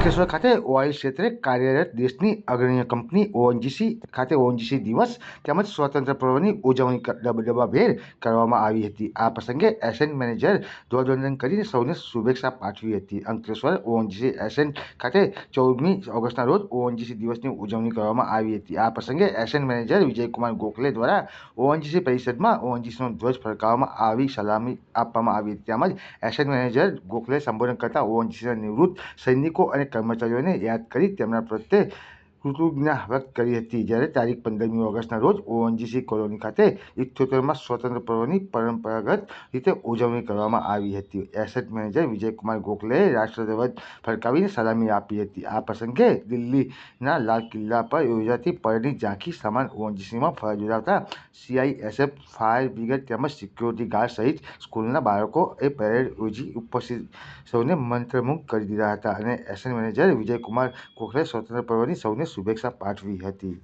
અંકલેશ્વર ખાતે ઓઇલ ક્ષેત્રે કાર્યરત દેશની અગ્રણી કંપની ઓએનજીસી ખાતે ઓએનજીસી દિવસ તેમજ સ્વતંત્ર પર્વની ઉજવણી ડબ્બાભેર કરવામાં આવી હતી. આ પ્રસંગે એસેન્ટ મેનેજર ધ્વજવંદન કરીને સૌને શુભેચ્છા પાઠવી હતી. અંકલેશ્વર ઓએનજીસી એસેન્ટ ખાતે ચૌદમી ઓગસ્ટના રોજ ઓએનજીસી દિવસની ઉજવણી કરવામાં આવી હતી. આ પ્રસંગે એસેન્ટ મેનેજર વિજયકુમાર ગોખલે દ્વારા ઓએનજીસી પરિષદમાં ઓએનજીસીનો ધ્વજ ફરકાવવામાં આવી સલામી આપવામાં આવી હતી. તેમજ એસેન્ટ મેનેજર ગોખલે સંબોધન કરતા ઓએનજીસીના નિવૃત્ત સૈનિકો અને કર્મચારીઓને યાદ કરી તેમના પ્રત્યે કૃતજ્ઞતા વ્યક્ત કરી હતી. જ્યારે તારીખ પંદરમી ઓગસ્ટના રોજ ઓએનજીસી કોલોની ખાતે ઇઠ્યોતેરમાં સ્વતંત્ર પર્વની પરંપરાગત રીતે ઉજવણી કરવામાં આવી હતી. એસેટ મેનેજર વિજયકુમાર ગોખલેએ રાષ્ટ્રધ્વજ ફરકાવીને સલામી આપી હતી. આ પ્રસંગે દિલ્હીના લાલ કિલ્લા પર યોજાતી પરેડની ઝાંખી સમાન ઓએનજીસીમાં ફરજ બજાવતા સીઆઈએસએફ, ફાયર બ્રિગેડ તેમજ સિક્યોરિટી ગાર્ડ સહિત સ્કૂલના બાળકોએ પરેડ યોજી ઉપસ્થિત સૌને મંત્રમુગ્ધ કરી દીધા હતા અને એસેટ મેનેજર વિજયકુમાર ગોખલે સ્વતંત્ર પર્વની સૌને શુભેચ્છા પાઠવી હતી.